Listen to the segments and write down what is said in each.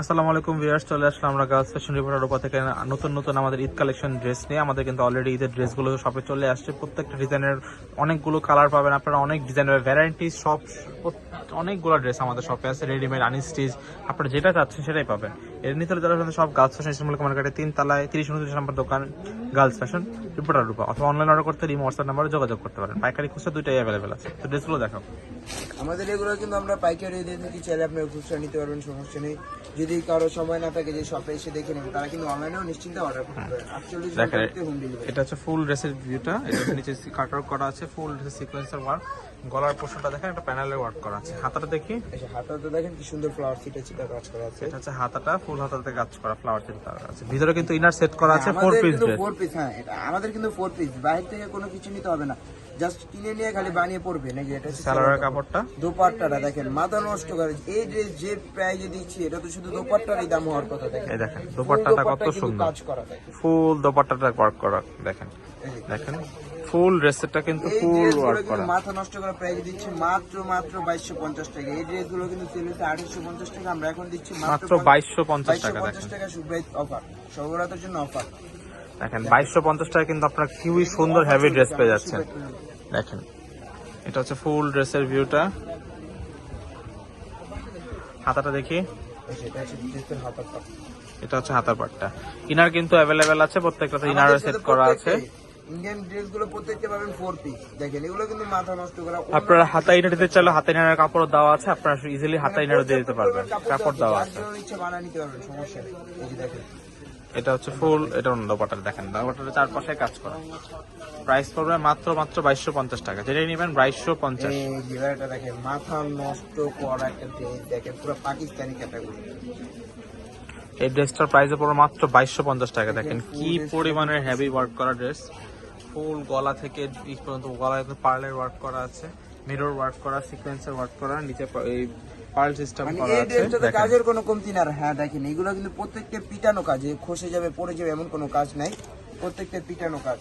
আসসালামু আলাইকুম ভিউয়ার্স, চলে আসলাম আমরা গার্লস ফ্যাশন রিপোর্টার উপর থেকে। নতুন নতুন আমাদের ঈদ কালেকশন ড্রেস নিয়ে। আমাদের কিন্তু অলরেডি ঈদের ড্রেসগুলো শপে চলে আসছে। প্রত্যেকটা ডিজাইনের অনেকগুলো কালার পাবেন আপনারা। অনেক ডিজাইনের ভ্যারাইটি সব অনেকগুলো ড্রেস আমাদের শপে আছে। রেডিমেড আনস্টিচ আপনারা যেটা চাচ্ছেন সেটাই পাবেন। এর নিতে হলে যারা আমাদের সব গার্লস ফ্যাশন ইসলামিক মার্কেটে তিন তালায় তিরিশ উনত্রিশ নম্বর দোকান গার্লস ফ্যাশন রিপোর্টার রূপা অথবা অনলাইন অর্ডার করতে রিমো হোয়াটসঅ্যাপ নাম্বারে যোগাযোগ করতে পারেন। পাইকারি খুচরা দুইটাই অ্যাভেলেবেল আছে। তো ড্রেসগুলো দেখাও। আমাদের এগুলো কিন্তু আমরা পাইকারি দিয়ে থাকি চাইলে আপনি খুচরা নিতে পারবেন সমস্যা নেই। যদি কারও সময় না থাকে যে শপে এসে দেখে নেবেন তারা কিন্তু অনলাইনেও নিশ্চিন্তে অর্ডার করতে পারেন হোম ডেলিভারি এটা হচ্ছে ফুল ড্রেসের ভিউটা এটা নিচে কাটার করা আছে ফুল ড্রেস সিকোয়েন্সের ওয়ার্ক গলার পোর্শনটা দেখেন একটা প্যানেলের ওয়ার্ক করা আছে। হাতাটা দেখি। হাতাতে দেখেন কি সুন্দর ফ্লাওয়ার সিটে চিটা কাজ করা আছে। এটা হচ্ছে হাতাটা ফুল হাতাতে কাজ করা ফ্লাওয়ার সেট আছে ভিতরে কিন্তু ইনার সেট করা আছে ফোর আমাদের পিস কিন্তু ড্রেস ফোর পিস হ্যাঁ এটা আমাদের কিন্তু ফোর পিস বাইরে থেকে কোনো কিছু নিতে হবে না। জাস্ট কিনে নিয়ে খালি বানিয়ে পড়বে নাকি? এটা হচ্ছে সালোয়ারের কাপড়টা? দোপাট্টাটা দেখেন মাথা নষ্ট করে। এই ড্রেস যে প্রাইজে দিচ্ছি এটা তো শুধু দোপাট্টারই দাম হওয়ার কথা দেখেন। এই দেখেন দোপাট্টাটা কত সুন্দর। কাজ করা ফুল দোপাট্টাটা ওয়ার্ক করা দেখেন। দেখেন। ফুল ড্রেসটা কিন্তু ফুল ওয়ার্ক করা। মাথা নষ্ট করা প্রাইস দিচ্ছি মাত্র মাত্র বাইশশো পঞ্চাশ টাকা। এই ড্রেসগুলো কিন্তু সেল হচ্ছে আঠাশশো পঞ্চাশ টাকা আমরা এখন দিচ্ছি মাত্র বাইশশো পঞ্চাশ টাকা পঞ্চাশ দেখেন টাকা সুপ্রাইস অফার সর্বরাতের জন্য অফার দেখেন বাইশশো পঞ্চাশ টাকা কিন্তু আপনার খুবই সুন্দর হেভি ড্রেস পেয়ে যাচ্ছেন। দেখেন এটা হচ্ছে ফুল ড্রেসের ভিউটা হাতাটা দেখি। এটা হচ্ছে হাতার পাটটা। ইনার কিন্তু অ্যাভেলেবেল আছে প্রত্যেকটাতে ইনার সেট করা আছে। ইন্ডিয়ান ড্রেসগুলো প্রত্যেকটা পাবেন ফোর পিস দেখেন এগুলো কিন্তু মাথা নষ্ট করা আপনারা হাতা ইনার দিতে চাইলে হাতা ইনারের কাপড় দেওয়া আছে আপনারা ইজিলি হাতা ইনারও দিয়ে দিতে পারবেন। কাপড় দেওয়া আছে। ইচ্ছে বানিয়ে নিতে পারবেন সমস্যা নেই। দেখেন। এটা হচ্ছে ফুল এটা অন্য দোপাটা দেখেন। দোপাটার চারপাশে কাজ করা। প্রাইস পড়বে মাত্র মাত্র বাইশশো পঞ্চাশ টাকা। যেটাই নেবেন বাইশশো পঞ্চাশ। এটা দেখেন মাথা নষ্ট করা একটা ড্রেস দেখেন পুরো পাকিস্তানি ক্যাটাগরি এই ড্রেসটার প্রাইস পড়বে মাত্র বাইশশো পঞ্চাশ টাকা। দেখেন কি পরিমাণের হেভি ওয়ার্ক করা ড্রেস ফুল গলা থেকে এই পর্যন্ত গলায় পার্লের ওয়ার্ক করা আছে মিরর ওয়ার্ক করা সিকোয়েন্সের ওয়ার্ক করা নিচে এই পার্ল সিস্টেম মানে করা আছে। দেখেন। কাজের কোনো কমতি না। আর হ্যাঁ দেখেন এগুলো কিন্তু প্রত্যেকটা পিটানো কাজ খসে যাবে পড়ে যাবে এমন কোনো কাজ নাই। প্রত্যেকটা পিটানো কাজ।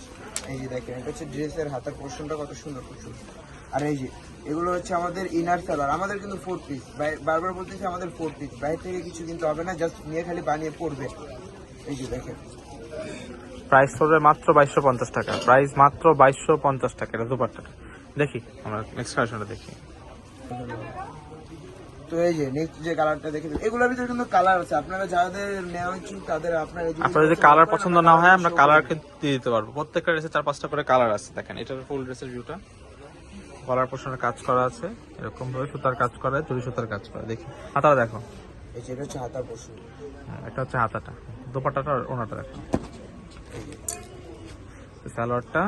এই যে দেখেন এটা হচ্ছে ড্রেসের হাতের পোর্শনটা কত সুন্দর খুব সুন্দর। আর এই যে এগুলো হচ্ছে আমাদের ইনার সেলার আমাদের কিন্তু ফোর পিস বারবার বলতেছি আমাদের ফোর পিস বাইরে থেকে কিছু কিন্তু হবে না জাস্ট নিয়ে খালি বানিয়ে পড়বে এই যে দেখেন। প্রাইস পড়বে মাত্র বাইশশো পঞ্চাশ টাকা। প্রাইস মাত্র বাইশশো পঞ্চাশ টাকা এটা দুপাট্টাটা দেখি আমরা নেক্সট কালেকশনটা দেখি। তো এই যে নেক্সট যে কালারটা দেখে এগুলোর ভিতরে কিন্তু কালার আছে। আপনারা যাদের নেওয়া ইচ্ছুক তাদের আপনারা এই আপনার যদি কালার পছন্দ না হয় আমরা কালার কিন্তু দিয়ে দিতে পারব। প্রত্যেকটা ড্রেসে চার পাঁচটা করে কালার আছে দেখেন। এটার ফুল ড্রেসের ভিউটা গলার পোষণের কাজ করা আছে। এরকম ভাবে সুতার কাজ করা সুতার কাজ করা দেখি হাতাটা দেখো। এই যে এটা হচ্ছে পোর্শন হ্যাঁ, এটা হচ্ছে হাতাটা। দোপাট্টাটা আর ওনাটা দেখো। সালোয়ারটা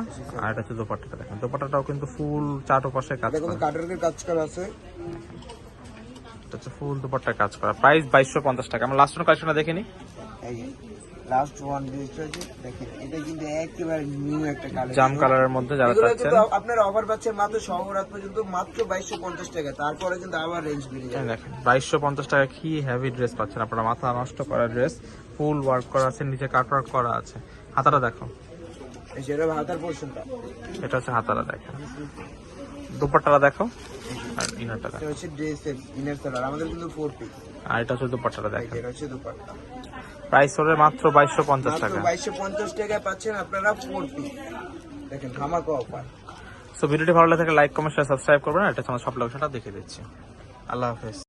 আর এটা হচ্ছে দোপাট্টাটা দেখেন। দোপাট্টাটাও কিন্তু ফুল চাটো পাশে কাজ করা। কাটারকের কাজ করা আছে। হচ্ছে ফুল দোপাট্টার কাজ করা। প্রাইস বাইশশো পঞ্চাশ টাকা। আমরা লাস্ট কালেকশনটা দেখে নিই লাস্ট ওয়ান ডিজিট দেখেন এটা কিন্তু একেবারে নিউ একটা কালার জাম কালারের মধ্যে যারা চাচ্ছেন আপনারা অফার পাচ্ছেন মাত্র পর্যন্ত টাকা। তারপরে কিন্তু আবার রেঞ্জ বেড়ে দেখেন টাকা কি হেভি ড্রেস পাচ্ছেন আপনারা? মাথা নষ্ট করা ড্রেস ফুল ওয়ার্ক করা আছে নিচে কাট ওয়ার্ক করা আছে। হাতাটা দেখো। হাতার পোর্শনটা এটা হচ্ছে হাতাটা দেখো। দুপাট্টাটা দেখো আর ইনারটা দেখো। হচ্ছে ইনার আমাদের কিন্তু ফোর পিস আর এটা হচ্ছে দুপাট্টাটা দেখো। এটা হচ্ছে দুপাট্টা। প্রাইস হবে মাত্র বাইশশো পঞ্চাশ মাত্র টাকা। বাইশশো পঞ্চাশ টাকায় পাচ্ছেন আপনারা ফোর পিস দেখেন ধামাকা অফার সো ভিডিওটি ভালো লাগে লাইক কমেন্ট শেয়ার সাবস্ক্রাইব করবেন। এটা আমার সব লোকেশনটা দেখে দিচ্ছি। আল্লাহ হাফেজ।